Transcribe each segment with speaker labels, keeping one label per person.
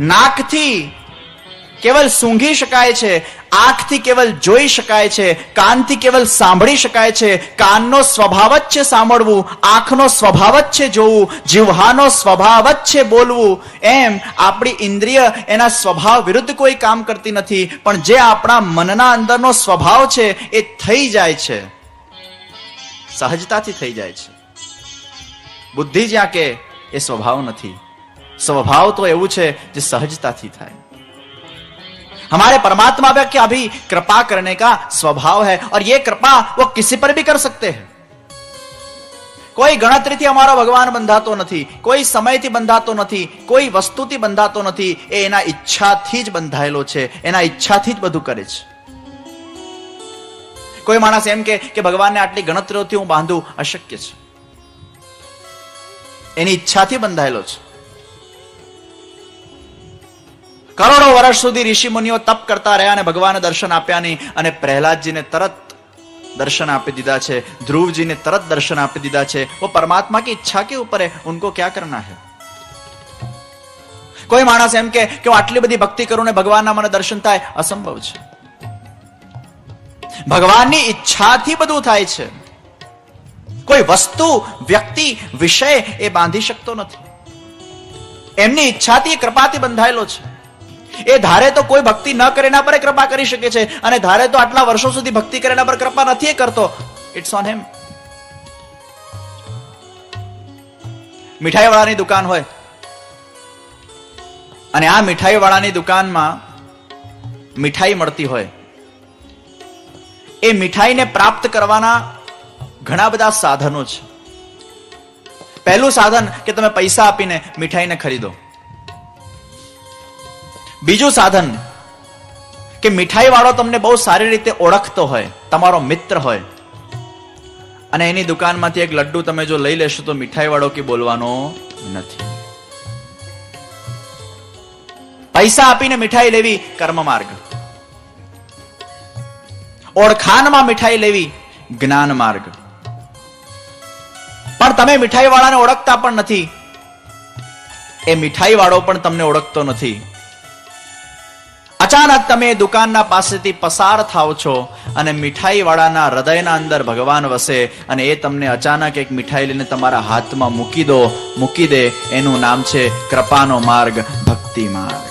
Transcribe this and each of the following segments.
Speaker 1: નાકથી કેવલ સૂંઘી શકાય છે, આંખથી કેવલ જોઈ શકાય છે, કાનથી કેવલ સાંભળી શકાય છે, કાનનો સ્વભાવ જ છે સાંભળવું, આંખનો સ્વભાવ જ છે જોવું, જીવહાનો સ્વભાવ જ છે બોલવું. એમ આપણી ઇન્દ્રિય એના સ્વભાવ વિરુદ્ધ કોઈ કામ કરતી નથી, પણ જે આપણા મનના અંદરનો સ્વભાવ છે એ થઈ જાય છે. સહજતાથી થઈ જાય છે. બુદ્ધિ જ્યાં કે એ સ્વભાવ નથી. स्वभाव तो एवं सहजता थी थाय। हमारे परमात्मा पर अभी कृपा करने का स्वभाव है और ये कृपा वो किसी पर भी कर सकते हैं। कोई गणतृति हमारा भगवान बंधा तो नहीं कोई समय थी बंधा तो नहीं कोई वस्तु थी बंधा तो नहीं इच्छा थी बंधाये एना इच्छा थी बधु करे कोई मानस एम के, के भगवान ने आटली गणतरी हूँ बांधु अशक्य इच्छा थी बंधायेलो કરોડો વર્ષ સુધી ઋષિ મુનિઓ તપ કરતા રહ્યા અને ભગવાન દર્શન આપ્યા નહીં. અને પ્રહલાદજીને તરત દર્શન આપી દીધા છે. ધ્રુવજીને તરત દર્શન આપી દીધા છે. વો પરમાત્મા કી ઈચ્છા કે ઉપર હે? ઉનકો ક્યા કરના હે? કોઈ માણસ એમ કે હું આટલી બધી ભક્તિ કરું ને ભગવાનના મને દર્શન થાય? અસંભવ છે. ભગવાનની ઈચ્છાથી બધું થાય છે. કોઈ વસ્તુ, વ્યક્તિ, વિષય એ બાંધી શકતો નથી. એમની ઈચ્છાથી કૃપાથી બંધાયેલો છે. એ ધારે તો કોઈ ભક્તિ ન કરે એના પર કૃપા કરી શકે છે. અને ધારે તો આટલા વર્ષો સુધી ભક્તિ કરે એના પર કૃપા નથી કરતો. ઇટ્સ ઓન હેમ મીઠાઈ વાળાની દુકાન હોય. અને આ મીઠાઈ વાળાની દુકાનમાં મીઠાઈ મળતી હોય. એ મીઠાઈને પ્રાપ્ત કરવાના ઘણા બધા સાધનો છે. પહેલું સાધન કે તમે પૈસા આપીને મીઠાઈને ખરીદો. બીજું સાધન કે મીઠાઈ વાળો તમને બહુ સારી રીતે ઓળખતો હોય, તમારો મિત્ર હોય. અને એની દુકાનમાંથી એક લડ્ડુ તમે જો લઈ લેશો તો મીઠાઈ વાળો કે બોલવાનો નથી. પૈસા આપીને મીઠાઈ લેવી કર્મ માર્ગ ઓળખાણમાં મીઠાઈ લેવી જ્ઞાન માર્ગ પણ તમે મીઠાઈ વાળાને ઓળખતા પણ નથી. એ મીઠાઈ વાળો પણ તમને ઓળખતો નથી. અચાનક તમે દુકાનના પાસેથી પસાર થાવ છો અને મીઠાઈ વાળાના હૃદયના અંદર ભગવાન વસે અને એ તમને અચાનક એક મીઠાઈ લઈને તમારા હાથમાં મૂકી દો, મૂકી દે. એનું નામ છે કૃપાનો માર્ગ, ભક્તિ માર્ગ.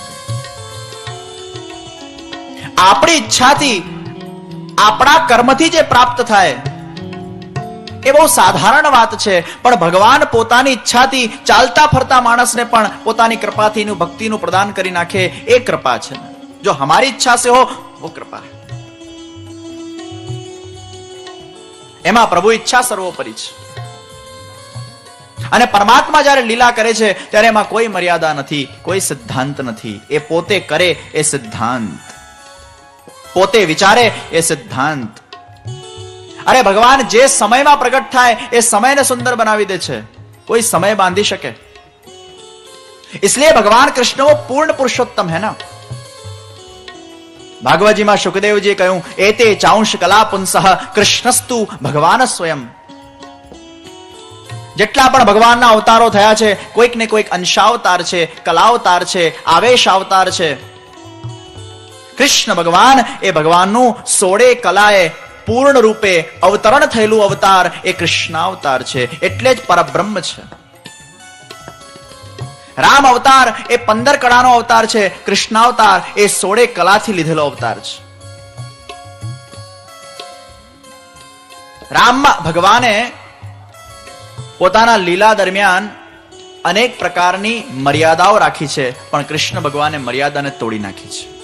Speaker 1: આપણી ઈચ્છાથી આપણા કર્મથી જે પ્રાપ્ત થાય, એ બહુ સાધારણ વાત છે. પણ ભગવાન પોતાની ઈચ્છાથી ચાલતા ફરતા માણસને પણ પોતાની કૃપાથી ભક્તિનું પ્રદાન કરી નાખે એ કૃપા છે. જો હમારી ઈચ્છા સે હો વો કૃપા હૈ એમાં પ્રભુ ઈચ્છા સર્વોપરી છે અને પરમાત્મા જ્યારે લીલા કરે છે ત્યારે એમાં કોઈ મર્યાદા નથી કોઈ સિદ્ધાંત નથી એ પોતે કરે એ સિદ્ધાંત પોતે વિચારે એ સિદ્ધાંત અરે ભગવાન જે સમયમાં પ્રગટ થાય એ સમયને સુંદર બનાવી દે છે કોઈ સમય બાંધી શકે इसलिए भगवान कृष्ण वो पूर्ण पुरुषोत्तम है ना ભાગવતજીમાં સુખદેવજીએ કહ્યું, એતે ચાંશ કલા પુંસઃ કૃષ્ણસ્તુ ભગવાન સ્વયં. જેટલા પણ ભગવાનના અવતારો થયા છે, કોઈક ને કોઈક અંશાવતાર છે, કલાવતાર છે આવેશ અવતાર છે. કૃષ્ણ ભગવાન એ ભગવાનનું સોળે કલાએ પૂર્ણ રૂપે અવતરણ થયેલું અવતાર એ કૃષ્ણાવતાર છે. એટલે જ પરબ્રહ્મ છે. રામ અવતાર એ પંદર કળાનો અવતાર છે, કૃષ્ણાવતાર એ સોળે કલાથી લીધેલો અવતાર છે. રામમાં ભગવાને પોતાના લીલા દરમિયાન અનેક પ્રકારની મર્યાદાઓ રાખી છે, પણ કૃષ્ણ ભગવાને મર્યાદાને તોડી નાખી છે.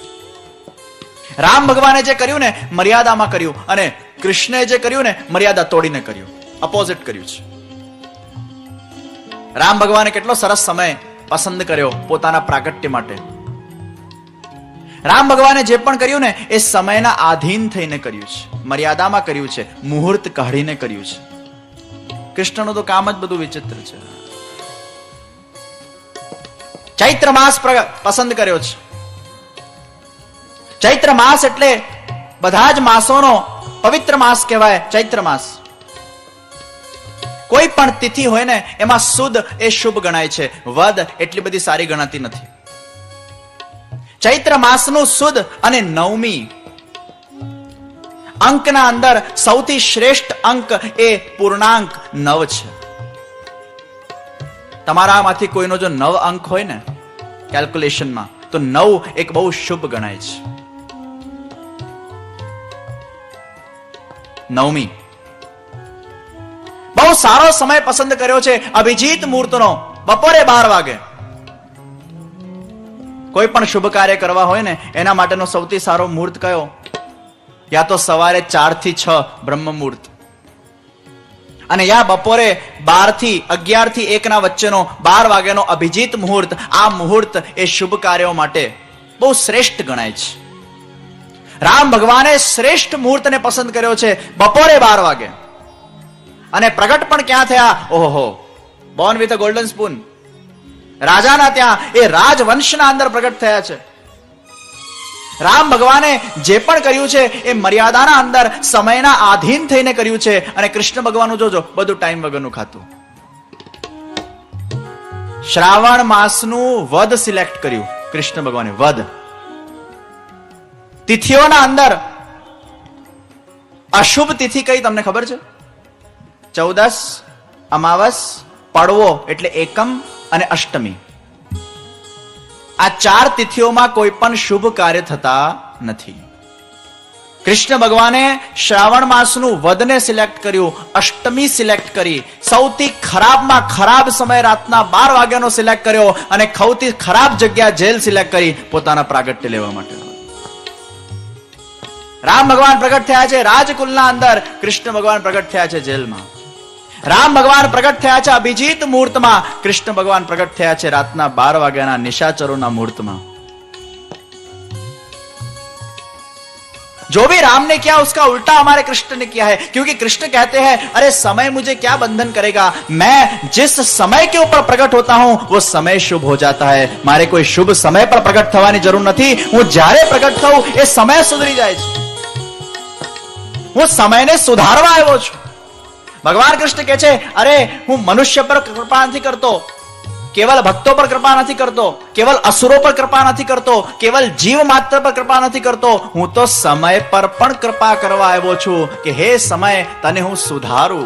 Speaker 1: રામ ભગવાને જે કર્યું ને, મર્યાદામાં કર્યું અને કૃષ્ણે જે કર્યું ને, મર્યાદા તોડીને કર્યું. અપોઝિટ કર્યું છે. રામ ભગવાને કેટલો સરસ સમય પસંદ કર્યો પોતાના પ્રાગટ્ય માટે. રામ ભગવાને જે પણ કર્યું ને, એ સમયના આધીન થઈને કર્યું છે. મર્યાદામાં કર્યું છે. મુહૂર્ત કાઢીને કર્યું છે. કૃષ્ણનું તો કામ જ બધું વિચિત્ર છે. ચૈત્ર માસ પસંદ કર્યો છે. ચૈત્ર માસ એટલે બધા જ માસોનો પવિત્ર માસ કહેવાય ચૈત્ર માસ. કોઈ પણ તિથિ હોય ને, એમાં સુદ એ શુભ ગણાય છે. વદ એટલી બધી સારી ગણાતી નથી. ચૈત્ર માસનું સુદ અને નવમી. અંકના અંદર સૌથી શ્રેષ્ઠ અંક એ પૂર્ણાંક નવ છે. તમારામાંથી કોઈનો જો નવ અંક હોય ને કેલ્ક્યુલેશનમાં તો નવ એક બહુ શુભ ગણાય છે. નવમી. સારો સમય પસંદ કર્યો છે અભિજીત મુહૂર્તનો બપોરે બાર વાગે. કોઈ પણ શુભ કાર્ય કરવા હોય ને, એના માટેનો સૌથી સારો મુહૂર્ત કયો? યા તો સવારે ચારથી છ બ્રહ્મ મુહૂર્ત અને યા બપોરે બારથી અગિયારથી એક ના વચ્ચેનો બાર વાગ્યાનો અભિજીત મુહૂર્ત આ મુહૂર્ત એ શુભ કાર્યો માટે બહુ શ્રેષ્ઠ ગણાય છે. રામ ભગવાને શ્રેષ્ઠ મુહૂર્તને પસંદ કર્યો છે બપોરે બાર વાગે. અને પ્રગટ પણ ક્યાં થયા? ઓહો born with a golden spoon રાજાના ત્યાં એ રાજવંશના અંદર પ્રગટ થયા છે. રામ ભગવાને જે પણ કર્યું છે, એ મર્યાદાના અંદર સમયના આધીન થઈને કર્યું છે. અને કૃષ્ણ ભગવાનનું જોજો, બધું ટાઈમ વગરનું ખાતું. શ્રાવણ માસનું વધ સિલેક્ટ કર્યું કૃષ્ણ ભગવાને વધ તિથિઓના અંદર અશુભ તિથિ કઈ, તમને ખબર છે? ચૌદસ, અમાવસ, પડવો એટલે એકમ અને અષ્ટમી. આ ચાર તિથિઓમાં કોઈ પણ શુભ કાર્ય થતા નથી. કૃષ્ણ ભગવાને શ્રાવણ માસનું વધને સિલેક્ટ કર્યું, અષ્ટમી સિલેક્ટ કરી, સૌથી ખરાબમાં ખરાબ સમય રાતના બાર વાગ્યાનો સિલેક્ટ કર્યો અને સૌથી ખરાબ જગ્યા જેલ સિલેક્ટ કરી પોતાના પ્રાગટ્ય લેવા માટે. રામ ભગવાન પ્રગટ થયા છે, રાજકુલના અંદર કૃષ્ણ ભગવાન પ્રગટ થયા છે જેલમાં. રામ ભગવાન પ્રગટ થયા છે અભિજીત મુહૂર્તમાં કૃષ્ણ ભગવાન પ્રગટ થયા છે રાતના બાર વાગ્યાના નિશાચરોના મુહૂર્તમાં जो भी राम ने किया उसका उल्टा हमारे कृष्ण ने किया है क्योंकि कृष्ण कहते हैं अरे समय मुझे क्या बंधन करेगा मैं जिस समय के ऊपर प्रकट होता हूं वो समय शुभ हो जाता है મારે કોઈ શુભ સમય પર પ્રગટ થવાની જરૂર નથી હું જ્યારે પ્રગટ થઉં એ સમય સુધરી જાય છે હું સમયને સુધારવા આવ્યો છું भगवान कृष्ण कहे अरे, हूँ मनुष्य पर कृपा नहीं करते, केवल भक्तों पर कृपा नहीं करते, केवल असुरों पर कृपा नहीं करते, केवल जीव मात्र पर कृपा नहीं करते, हूँ तो समय पर कृपा करवा आयो छु कि हे समय, तने हूँ सुधारू.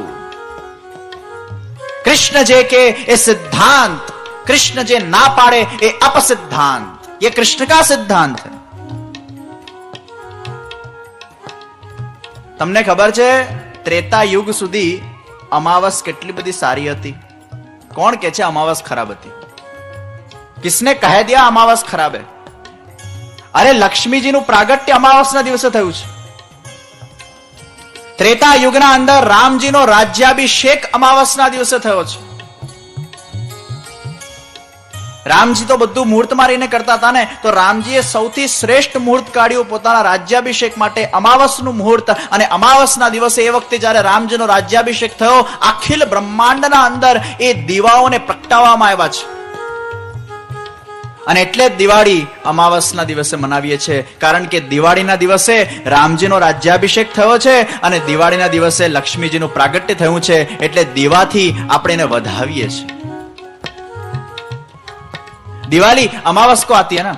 Speaker 1: कृष्ण जे के सिद्धांत, कृष्ण जे ना पाड़े ये अप सिद्धांत ये कृष्ण का सिद्धांत है। तमने खबर छे, त्रेता युग सुधी અમાવસ કેટલી બધી સારી હતી? કોણ કે છે અમાવસ ખરાબ હતી? કિસને કહે દિયા અમાવસ ખરાબ હે? અરે લક્ષ્મીજીનું પ્રાગટ્ય અમાવસના દિવસે થયું છે. ત્રેતા યુગના અંદર રામજીનો રાજ્યાભિષેક અમાવસના દિવસે થયો છે. રામજી તો બધું મુહૂર્ત મારીને કરતા હતા ને. તો રામજીએ સૌથી શ્રેષ્ઠ મુહૂર્ત કાઢ્યું પોતાના રાજ્યાભિષેક માટે અમાવસનું મુહૂર્ત અને અમાવસના દિવસે એ વખતે જ્યારે રામજીનો રાજ્યાભિષેક થયો, અખિલ બ્રહ્માંડના અંદર એ દીવાઓને પ્રગટાવવામાં આવ્યા છે. અને એટલે જ દિવાળી અમાવસના દિવસે મનાવીએ છીએ કારણ કે દિવાળીના દિવસે રામજીનો રાજ્યાભિષેક થયો છે અને દિવાળીના દિવસે લક્ષ્મીજીનું પ્રાગટ્ય થયું છે. એટલે દીવાથી આપણે એને વધાવીએ છીએ. दिवाली अमावस को आती है ना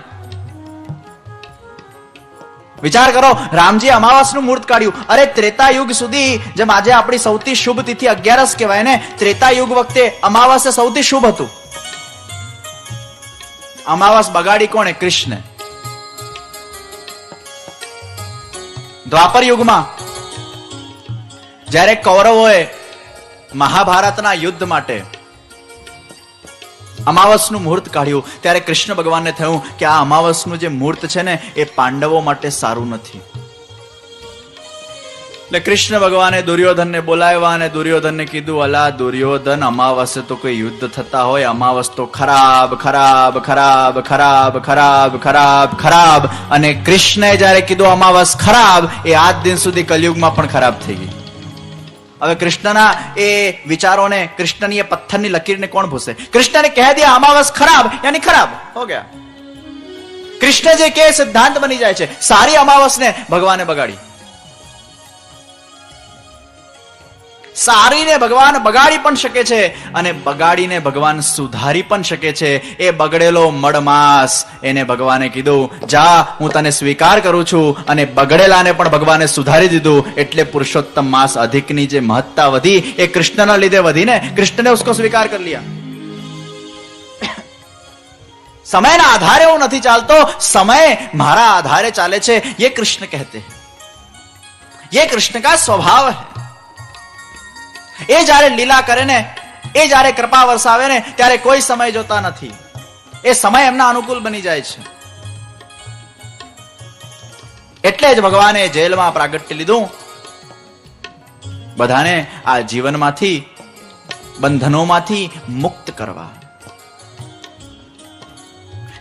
Speaker 1: વિચાર કરો રામજી અમાવાસનું મુહૂર્ત કાઢ્યું અરે ત્રેતા યુગ સુધી જેમ આજે આપણી સૌથી શુભ તિથિ અગિયારસ કહેવાય ને ત્રેતા યુગ વખતે અમાવાસ સૌથી શુભ હતું અમાવાસ બગાડી કોણે કૃષ્ણ દ્વાપર યુગમાં જ્યારે કૌરવોએ મહાભારતના યુદ્ધ માટે અમાવસનું મુહૂર્ત કાઢ્યું. ત્યારે કૃષ્ણ ભગવાનને થયું કે આ અમાવસનું જે મુહૂર્ત છે ને, એ પાંડવો માટે સારું નથી. એટલે કૃષ્ણ ભગવાને દુર્યોધનને બોલાવ્યા અને દુર્યોધનને કીધું, અલા, દુર્યોધન, અમાવસે તો કોઈ યુદ્ધ થતા હોય. અમાવસ તો ખરાબ ખરાબ ખરાબ ખરાબ ખરાબ ખરાબ ખરાબ. અને કૃષ્ણએ જ્યારે કીધું, અમાવસ ખરાબ, એ આજ દિન સુધી કલયુગમાં પણ ખરાબ થઈ ગઈ. હવે કૃષ્ણના એ વિચારોને, કૃષ્ણની એ પથ્થરની લકીરને કોણ ભૂસે? કૃષ્ણને કહે દે અમાવસ ખરાબ, યાની ખરાબ. હો ગયા. કૃષ્ણ જે કે સિદ્ધાંત બની જાય છે. સારી અમાવસને ભગવાને બગાડી. સારીને ભગવાન બગાડી પણ શકે છે અને બગાડીને ભગવાન સુધારી પણ શકે છે. એ બગડેલો મડમાસ એને ભગવાને કીધું, જા, હું તને સ્વીકાર કરું છું. અને બગડેલાને પણ ભગવાને સુધારી દીધું. એટલે પુરુષોત્તમ માસ અધિકની જે મહત્તા વધી, એ કૃષ્ણના લીધે વધીને કૃષ્ણને ઉસકો સ્વીકાર કરી લિયા. સમયના આધારે હું નથી ચાલતો, સમય મારા આધારે ચાલે છે. એ કૃષ્ણ કહેતે યે કૃષ્ણ કા સ્વભાવ હૈ. એ જ્યારે લીલા કરે ને, એ જ્યારે કૃપા વરસાવે ને, ત્યારે કોઈ સમય જોતા નથી. એ સમય એમના અનુકૂળ બની જાય છે. એટલે જ ભગવાને જેલમાં પ્રાગટ્ય લીધું. બધાને આ જીવનમાંથી, બંધનોમાંથી મુક્ત કરવા.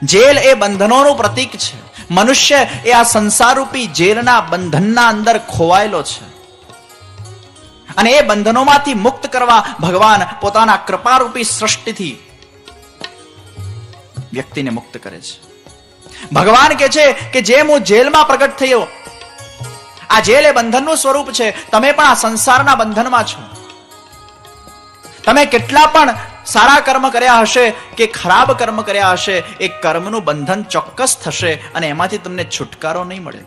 Speaker 1: જેલ એ બંધનોનું પ્રતીક છે. મનુષ્ય એ આ સંસારરૂપી જેલના બંધનના અંદર ખોવાયેલો છે. અને એ બંધનોમાંથી મુક્ત કરવા ભગવાન પોતાના કૃપારૂપી સૃષ્ટિથી વ્યક્તિને મુક્ત કરે છે. ભગવાન કે છે કે જેમ હું જેલમાં પ્રગટ થયો, આ જેલ એ બંધનનું સ્વરૂપ છે, તમે પણ આ સંસારના બંધનમાં છો. તમે કેટલા પણ સારા કર્મ કર્યા હશે કે ખરાબ કર્મ કર્યા હશે, એ કર્મનું બંધન ચોક્કસ થશે અને એમાંથી તમને છુટકારો નહીં મળે.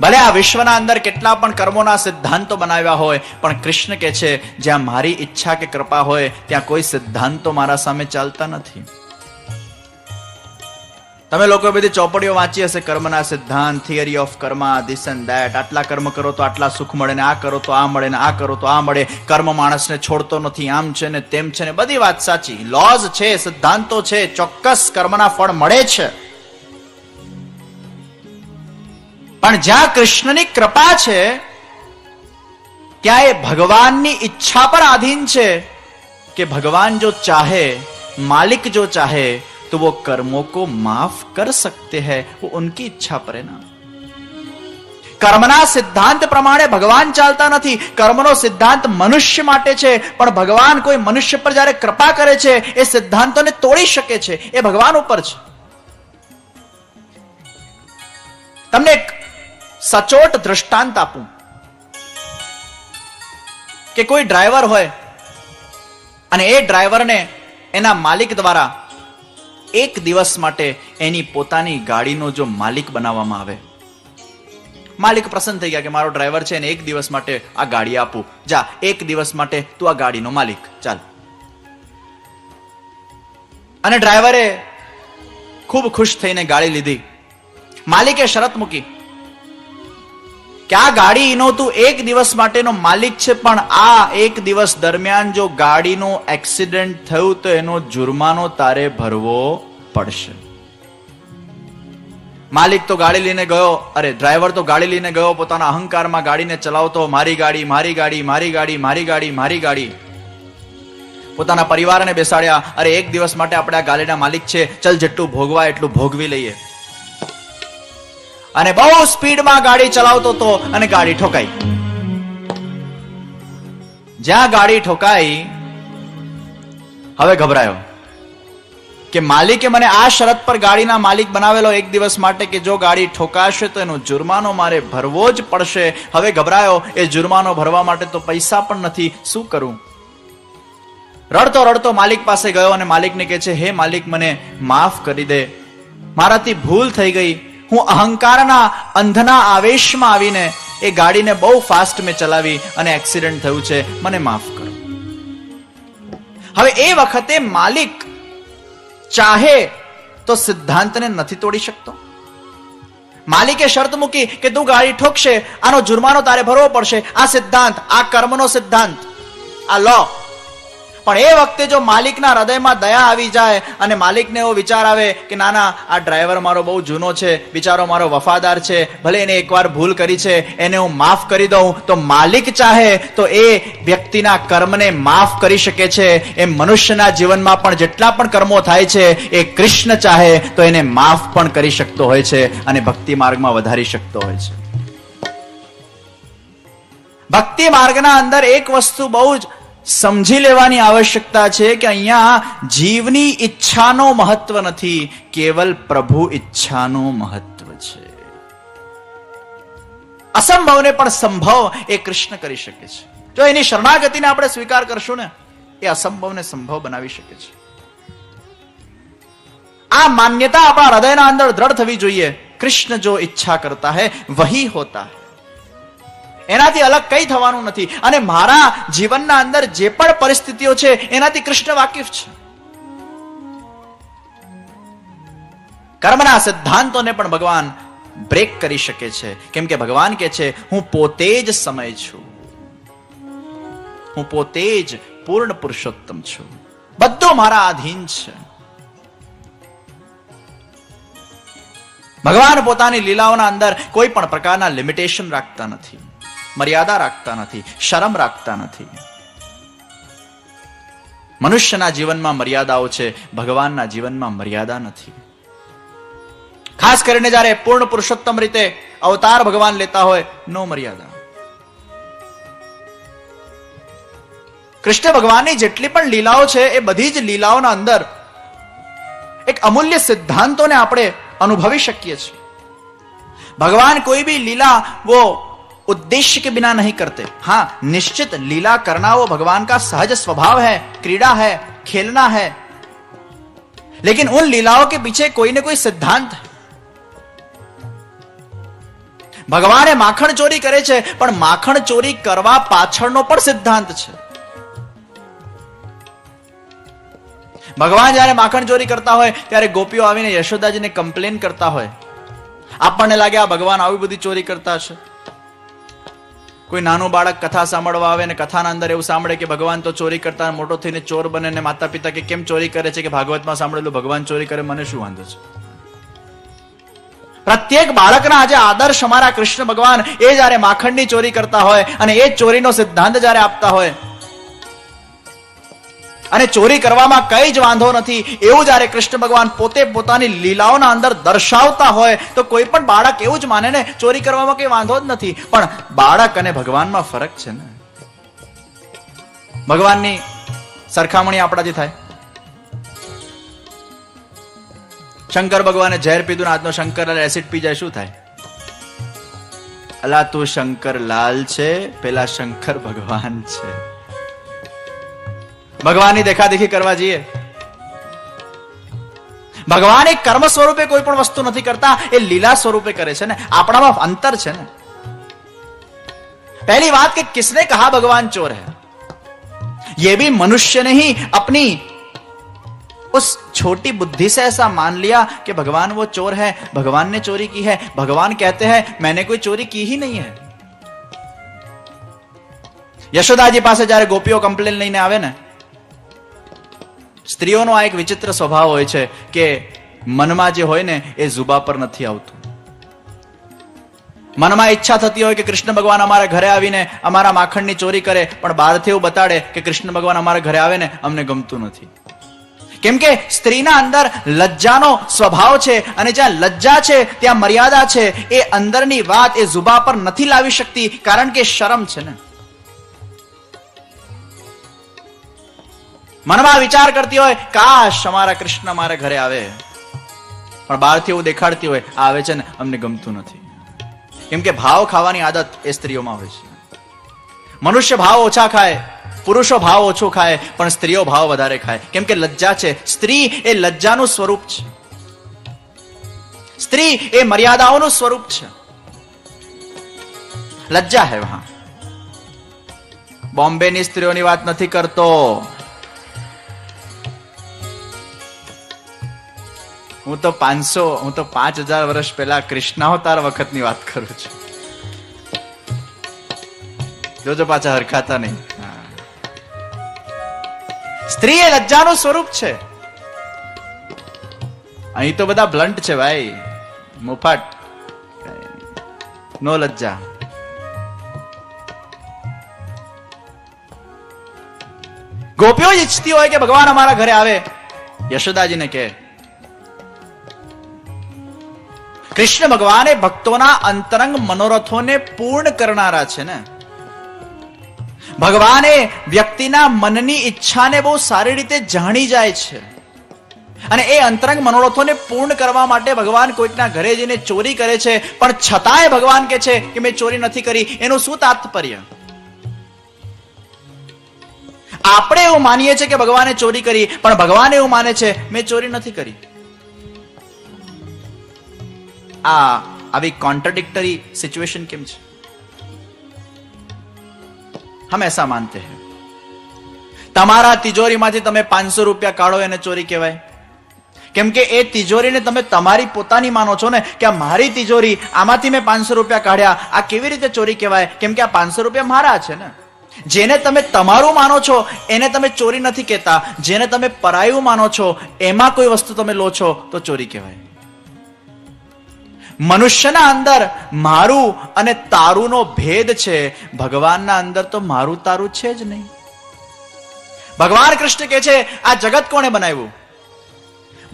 Speaker 1: ભલે આ વિશ્વના અંદર કેટલા પણ કર્મોના સિદ્ધાંતો બનાવ્યા હોય, પણ કૃષ્ણ કે છે, જ્યાં મારી ઈચ્છા કે કૃપા હોય, ત્યાં કોઈ સિદ્ધાંતો મારા સામે ચાલતા નથી. તમે લોકો બધી ચોપડીઓ વાંચી હશે, કર્મના સિદ્ધાંત theory of karma this and that આટલા કર્મ કરો તો આટલા સુખ મળે ને આ કરો તો આ મળે ને આ કરો તો આ મળે. કર્મ માણસને છોડતો નથી, આમ છે ને તેમ છે ને બધી વાત સાચી. લોઝ છે, સિદ્ધાંતો છે, ચોક્કસ કર્મના ફળ મળે છે. પણ જ્યાં કૃષ્ણની કૃપા છે ત્યાં એ ભગવાનની ઈચ્છા પર આધીન છે કે ભગવાન જો ચાહે मालिक जो चाहे तो वो कर्मों को माफ कर सकते हैं वो उनकी इच्छा पर है ना કર્મના સિદ્ધાંત પ્રમાણે ભગવાન ચાલતા નથી કર્મનો સિદ્ધાંત મનુષ્ય માટે છે પણ ભગવાન કોઈ મનુષ્ય પર જ્યારે કૃપા કરે છે એ સિદ્ધાંતોને તોડી શકે છે એ ભગવાન ઉપર છે તમને એક સચોટ દ્રષ્ટાંત આપું. કે કોઈ ડ્રાઈવર હોય અને એ ડ્રાઈવરને એના માલિક દ્વારા એક દિવસ માટે એની પોતાની ગાડીનો જો માલિક બનાવવામાં આવે. માલિક પ્રસન્ન થઈ ગયા કે મારો ડ્રાઈવર છે ને એક દિવસ માટે આ ગાડી આપું. જા, એક દિવસ માટે તું આ ગાડીનો માલિક. ચાલ. અને ડ્રાઈવરે ખૂબ ખુશ થઈને ગાડી લીધી. માલિકે શરત મૂકી. કે આ ગાડીનો તું એક દિવસ માટેનો માલિક છે, પણ આ એક દિવસ દરમિયાન જો ગાડીનો એક્સિડન્ટ થયું તો એનો જુર્માનો તારે ભરવો પડશે. માલિક તો ગાડી લઈને ગયો, અરે ડ્રાઈવર તો ગાડી લઈને ગયો, પોતાના અહંકારમાં ગાડીને ચલાવતો, મારી ગાડી મારી ગાડી મારી ગાડી મારી ગાડી મારી ગાડી. પોતાના પરિવારને બેસાડ્યા, અરે એક દિવસ માટે આપણે આ ગાડીના માલિક છે, ચલ જેટલું ભોગવા એટલું ભોગવી લઈએ. અને બહુ સ્પીડમાં ગાડી ચલાવતો હતો અને ગાડી ઠોકાઈ. જ્યાં ગાડી ઠોકાઈ, હવે ગભરાયો કે માલિકે મને આ શરત પર ગાડીના માલિક બનાવેલો એક દિવસ માટે કે જો ગાડી ઠોકાશે તો એનો જુર્માનો મારે ભરવો જ પડશે. હવે ગભરાયો, એ જુર્માનો ભરવા માટે તો પૈસા પણ નથી, શું કરું? રડતો રડતો માલિક પાસે ગયો અને માલિકને કહે છે, હે માલિક, મને માફ કરી દે. મારાથી ભૂલ થઈ ગઈ. હું અહંકારના અંધના આવેશમાં આવીને એ ગાડીને બહુ ફાસ્ટ મેં ચલાવી અને એક્સિડન્ટ થયું છે. મને માફ કરો. હવે એ વખતે માલિક ચાહે તો સિદ્ધાંતને નથી તોડી શકતો. માલિકે શરત મૂકી કે તું ગાડી ઠોકશે, આનો જુર્માનો તારે ભરવો પડશે. આ સિદ્ધાંત, આ કર્મનો સિદ્ધાંત, આ લો પણ એ વખતે જો માલિકના હૃદયમાં દયા આવી જાય અને માલિકને એવો વિચાર આવે કે ના ના, આ ડ્રાઈવર મારો બહુ જૂનો છે, બિચારો મારો વફાદાર છે, ભલે એને એકવાર ભૂલ કરી છે, એને હું માફ કરી દઉં, તો માલિક ચાહે તો એ વ્યક્તિના કર્મને માફ કરી શકે છે. એ મનુષ્યના જીવનમાં પણ જેટલા પણ કર્મો થાય છે, એ કૃષ્ણ ચાહે તો એને માફ પણ કરી શકતો હોય છે અને ભક્તિ માર્ગમાં વધારી શકતો હોય છે. ભક્તિ માર્ગના અંદર એક વસ્તુ બહુ જ સમજી લેવાની આવશ્યકતા છે કે અહીંયા જીવની ઈચ્છાનો મહત્વ નથી, કેવલ પ્રભુ ઈચ્છાનો મહત્વ છે. અસંભવને પણ સંભવ એ કૃષ્ણ કરી શકે છે. જો એની શરણાગતિને આપણે સ્વીકાર કરશું ને, એ અસંભવને સંભવ બનાવી શકે છે. આ માન્યતા આપણા હૃદયના અંદર દ્રઢ થવી જોઈએ. કૃષ્ણ જો ઈચ્છા કરતા હૈ, વહી હોતા હૈ. એનાથી અલગ કઈ થવાનું નથી. અને મારા જીવનના અંદર જે પણ પરિસ્થિતિઓ છે, એનાથી કૃષ્ણ વાકેફ છે. કર્મના સિદ્ધાંતોને પણ ભગવાન બ્રેક કરી શકે છે. કેમ કે ભગવાન કે છે, હું પોતે જ સમય છું. હું પોતે જ પૂર્ણ પુરુષોત્તમ છું. બધું મારા આધીન છે. ભગવાન પોતાની લીલાઓના અંદર કોઈ પણ પ્રકારના લિમિટેશન રાખતા નથી. મર્યાદા રાખતા નથી, શરમ રાખતા નથી. મનુષ્યના જીવનમાં મર્યાદાઓ છે, ભગવાનના જીવનમાં મર્યાદા નથી. ખાસ કરીને જ્યારે પૂર્ણ પુરુષોત્તમ રીતે અવતાર ભગવાન લેતા હોય, નો મર્યાદા. કૃષ્ણ ભગવાનની જેટલી પણ લીલાઓ છે, એ બધી જ લીલાઓના અંદર એક અમૂલ્ય સિદ્ધાંતોને આપણે અનુભવી શકીએ છીએ. ભગવાન કોઈ બી લીલા વો उद्देश्य के बिना नहीं करते हाँ निश्चित लीला करना वो भगवान का सहज स्वभाव है क्रीड़ा है खेलना है लेकिन उन लीलाओं के पीछे कोई ना कोई सिद्धांत है ભગવાને માખણ ચોરી કરે છે પણ માખણ ચોરી કરવા પાછળનો પણ સિદ્ધાંત છે ભગવાન જ્યારે માખણ ચોરી કરતા હોય ત્યારે ગોપીઓ આવીને યશોદાજીને કમ્પ્લેન કરતા હોય આપણને લાગે આ ભગવાન આવી બધી ચોરી કરતા છે કોઈ નાનું બાળક કથા સાંભળવા આવે ને કથાના અંદર એવું સાંભળે કે ભગવાન તો ચોરી કરતા મોટો થઈને ચોર બને ને માતા પિતા કે કેમ ચોરી કરે છે કે ભાગવતમાં સાંભળેલું ભગવાન ચોરી કરે, મને શું વાંધો છે? પ્રત્યેક બાળકના આજે આદર્શ અમારા કૃષ્ણ ભગવાન એ જ્યારે માખણની ચોરી કરતા હોય અને એ ચોરીનો સિદ્ધાંત જ્યારે આપતા હોય અને ચોરી કરવામાં કઈ જ વાંધો નથી. એવું જ્યારે કૃષ્ણ ભગવાન પોતે પોતાની લીલાઓના અંદર દર્શાવતા હોય, તો કોઈ પણ બાળક એવું જ માને ને, ચોરી કરવામાં કઈ વાંધો જ નથી. પણ બાળક અને ભગવાનમાં ફરક છે ને. ભગવાનની સરખામણી આપણાથી થાય. શંકર ભગવાને ઝેર પીધું આજનો શંકર એસિડ પી જાય, શું થાય? અલા તું શંકર લાલ છે, પેલા શંકર ભગવાન છે. ભગવાનની દેખાદેખી કરવા જઈએ ભગવાન એક કર્મ સ્વરૂપે કોઈ પણ વસ્તુ નથી કરતા એ લીલા સ્વરૂપે કરે છે ને આપણામાં અંતર છે ને पहली बात कि किसने कहा भगवान चोर है यह भी मनुष्य ने ही अपनी उस छोटी बुद्धि से ऐसा मान लिया कि भगवान वो चोर है भगवान ने चोरी की है भगवान कहते हैं मैंने कोई चोरी की ही नहीं है યશોદાજી પાસે જ્યારે ગોપીઓ કમ્પ્લેન લઈને આવે ને સ્ત્રીઓનો આ એક વિચિત્ર સ્વભાવ હોય છે કે મનમાં જે હોય ને એ જુબા પર નથી આવતું. મનમાં ઈચ્છા થતી હોય કે કૃષ્ણ ભગવાન અમારા ઘરે આવીને અમારા માખણની ચોરી કરે, પણ બહારથી એવું બતાડે કે કૃષ્ણ ભગવાન અમારા ઘરે આવે ને અમને ગમતું નથી. કેમ કે સ્ત્રીના અંદર લજ્જાનો સ્વભાવ છે અને જ્યાં લજ્જા છે, ત્યાં મર્યાદા છે, એ અંદરની વાત એ જુબા પર નથી લાવી શકતી, કારણ કે શરમ છે ને. મનમાં વિચાર કરતી હોય, કાશ અમારા કૃષ્ણ મારા ઘરે આવે. પણ બહારથી એવું દેખાડતી હોય આવે છે ને, અમને ગમતું નથી. કેમ કે ભાવ ખાવાની આદત એ સ્ત્રીઓમાં હોય છે. મનુષ્ય ભાવ ઓછા ખાય, પુરુષો ભાવ ઓછો ખાય, પણ સ્ત્રીઓ ભાવ વધારે ખાય. કેમ કે લજ્જા છે. સ્ત્રી એ લજ્જાનું સ્વરૂપ છે. સ્ત્રી એ મર્યાદાઓનું સ્વરૂપ છે. લજ્જા હે વહા. બોમ્બેની સ્ત્રીઓની વાત નથી કરતો. હું તો પાંચસો, હું તો પાંચ હજાર વર્ષ પહેલા કૃષ્ણાવતાર વખતની વાત કરું છું. જોજો પાછા હરખાતા નહીં. સ્ત્રી એ લજ્જાનું સ્વરૂપ છે. અહીં તો બધા બ્લન્ટ છે ભાઈ. મુફાટ. નો લજ્જા. ગોપીઓ ઈચ્છતી હોય કે ભગવાન અમારા ઘરે આવે. યશોદાજીને કે કૃષ્ણ ભગવાન એ ભક્તોના અંતરંગ મનોરથોને પૂર્ણ કરનારા છે ને. ભગવાન વ્યક્તિના મનની ઈચ્છાને બહુ સારી રીતે જાણી જાય છે. અને એ અંતરંગ મનોરથોને પૂર્ણ કરવા માટે ભગવાન કોઈકના ઘરે જઈને ચોરી કરે છે, પણ છતાંય ભગવાન કે છે કે મેં ચોરી નથી કરી, એનું શું તાત્પર્ય? આપણે એવું માનીએ છીએ કે ભગવાને ચોરી કરી, પણ ભગવાન એવું માને છે, મેં ચોરી નથી કરી. આ આવી कॉन्ट्रडिक्टरी सिचुएशन કેમ છે हम ऐसा मानते हैं તમારા તિજોરીમાંથી તમે પાંચસો રૂપિયા કાઢો એને ચોરી કહેવાય કેમ કે એ તિજોરીને તમે તમારી પોતાની માનો છો ને કે આ મારી તિજોરી આમાંથી મેં પાંચસો રૂપિયા કાઢ્યા આ કેવી રીતે ચોરી કહેવાય કેમ કે આ પાંચસો રૂપિયા મારા છે ને જેને તમે તમારું માનો છો એને તમે ચોરી નથી કહેતા જેને તમે પરાયું માનો છો એમાં કોઈ વસ્તુ તમે લો છો તો ચોરી કહેવાય મનુષ્યના અંદર મારું અને તારુંનો ભેદ છે. ભગવાનના અંદર તો મારું તારું છે જ નહીં. ભગવાન કૃષ્ણ કે છે, આ જગત કોણે બનાવ્યું?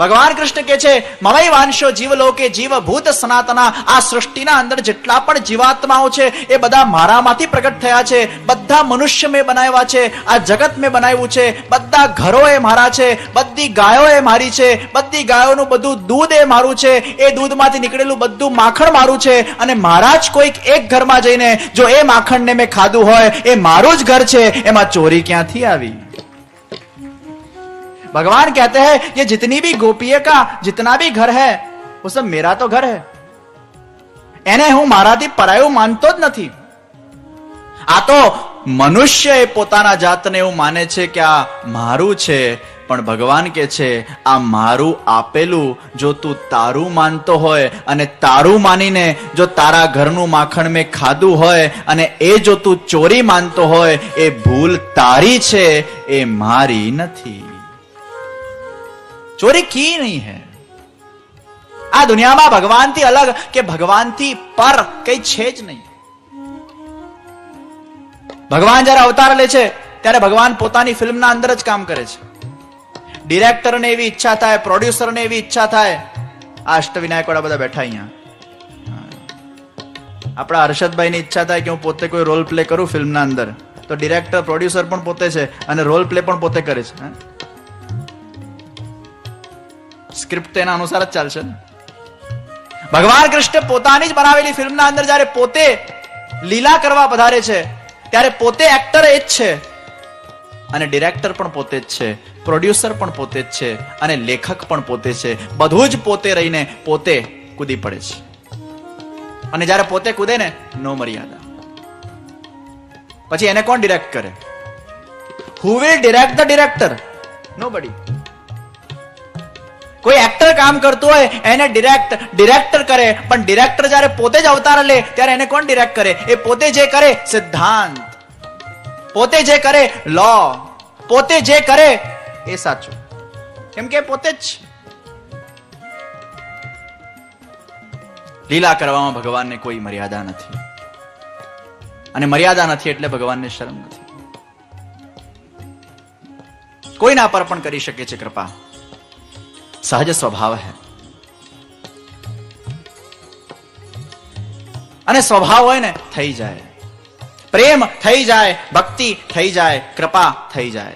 Speaker 1: ભગવાન કૃષ્ણ કે છે મમય વાંશો જીવલોકે જીવભૂત સનાતના. આ સૃષ્ટિના અંદર જેટલા પણ જીવાત્માઓ છે, એ બધા મારામાંથી પ્રગટ થયા છે. બધા મનુષ્ય મેં બનાવ્યા છે, આ જગત મેં બનાવ્યું છે. બધા ઘરો એ મારા છે, બધી ગાયો એ મારી છે, બધી ગાયોનું બધું દૂધ એ મારું છે. એ દૂધમાંથી નીકળેલું બધું માખણ મારું છે. અને મારા જ કોઈક એક ઘરમાં જઈને જો એ માખણને મેં ખાધું હોય, એ મારું જ ઘર છે, એમાં ચોરી ક્યાંથી આવી? भगवान कहते हैं ये जितनी भी गोपिये का जितना भी घर है वो सब मेरा तो घर है એને હું મારાથી પરાયું માનતો જ નથી આ તો મનુષ્ય એ પોતાના જાતને એવું માને છે કે આ મારું છે પણ ભગવાન કે છે આ મારું આપેલું જો તું તારું માનતો હોય અને તારું માનીને જો તારા ઘરનું માખણ મેં ખાધું હોય અને એ જો તું ચોરી માનતો હોય એ ભૂલ તારી છે એ મારી નથી ચોરી કી નહીં હૈ આ દુનિયામાં ભગવાનથી અલગ કે ભગવાનથી પર કઈ છે જ નહીં ભગવાન જ્યારે અવતાર લે છે ત્યારે ભગવાન પોતાની ફિલ્મના અંદર જ કામ કરે છે ડિરેક્ટરને એવી ઈચ્છા થાય પ્રોડ્યુસરને એવી ઈચ્છા થાય આ અષ્ટવિનાયક વાળા બધા બેઠા અહીંયા। આપણા હર્ષદભાઈની ઈચ્છા થાય કે હું પોતે કોઈ રોલ પ્લે કરું ફિલ્મના અંદર। તો ડિરેક્ટર પ્રોડ્યુસર પણ પોતે છે અને રોલ પ્લે પણ પોતે કરે છે? સ્ક્રિપ્ટ એના અનુસાર જ ચાલશે. ભગવાન કૃષ્ણ પોતાની જ બનાવેલી ફિલ્મના અંદર જ્યારે પોતે લીલા કરવા પધારે છે, ત્યારે પોતે એક્ટર એ જ છે. અને ડિરેક્ટર પણ પોતે જ છે પ્રોડ્યુસર પણ પોતે જ છે, અને લેખક પણ પોતે છે. બધું જ પોતે રહીને પોતે કૂદી પડે છે. અને જ્યારે પોતે કૂદે ને, નો મર્યાદા. પછી એને કોણ ડિરેક્ટ કરે? Who will direct the director nobody કોઈ એક્ટર કામ કરતું હોય, એને ડિરેક્ટ ડિરેક્ટર કરે. પણ ડિરેક્ટર જ્યારે પોતે જ અવતાર લે, ત્યારે એને કોણ ડિરેક્ટ કરે? એ પોતે જે કરે, સિદ્ધાંત. પોતે જે કરે લો પોતે જે કરે, એ સાચું. કેમ કે પોતે જ લીલા કરવામાં ભગવાનને કોઈ મર્યાદા નથી. અને મર્યાદા નથી એટલે ભગવાનને શરમ નથી. કોઈના પર પણ કરી શકે છે કૃપા. સહજ સ્વભાવ है। અને સ્વભાવ હોય ને થઈ જાય પ્રેમ થઈ જાય ભક્તિ થઈ જાય કૃપા થઈ જાય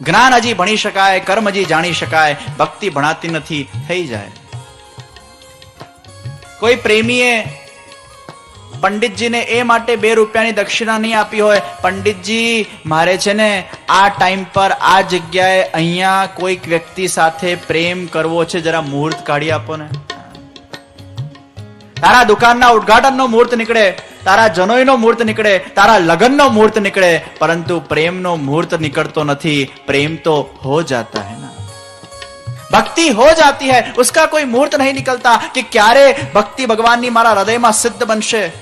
Speaker 1: જ્ઞાન હજી ભણી શકાય કર્મ હજી જાણી શકાય ભક્તિ ભણાતી નથી થઈ જાય કોઈ પ્રેમીએ પંડિતજીને એ માટે બે રૂપિયાની દક્ષિણા નહીં આપી હોય. પંડિતજી, મારે છે ને આ ટાઈમ પર આ જગ્યાએ અહીંયા કોઈક વ્યક્તિ સાથે પ્રેમ કરવો છે. જરા મુહૂર્ત કાઢી આપો ને. તારા દુકાનના ઉદઘાટનનો મુહૂર્ત નીકળે, તારા જનોઈનો મુહૂર્ત નીકળે, તારા લગ્નનો મુહૂર્ત નીકળે, પરંતુ પ્રેમનો મુહૂર્ત નીકળતો નથી. પ્રેમ તો હો જાતા है ભક્તિ હો જાતી હૈ, ઉસકા કોઈ મુહૂર્ત નહીં નીકળતા કે ક્યારે ભક્તિ ભગવાનની મારા હૃદયમાં સિદ્ધ બનશે.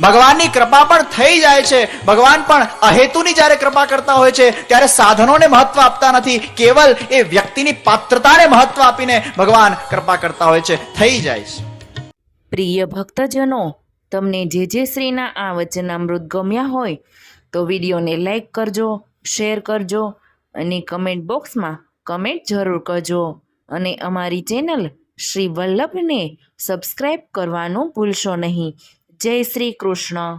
Speaker 1: ભગવાનની કૃપા પણ થઈ જાય છે. ભગવાન પણ અહેતુની જ્યારે કૃપા કરતા હોય છે, ત્યારે સાધનોને મહત્વ આપતા નથી. કેવલ એ વ્યક્તિની પાત્રતાને મહત્વ આપીને ભગવાન કૃપા કરતા હોય છે. થઈ જાય છે.
Speaker 2: પ્રિય ભક્તજનો, તમને જે જે શ્રીના આ વચનામૃત ગમ્યા હોય, તો વિડીયોને લાઈક કરજો, શેર કરજો અને કમેન્ટ બોક્સમાં કમેન્ટ જરૂર કરજો. અને અમારી ચેનલ શ્રી વલ્લભને સબસ્ક્રાઈબ કરવાનું ભૂલશો નહીં. જય શ્રી કૃષ્ણ.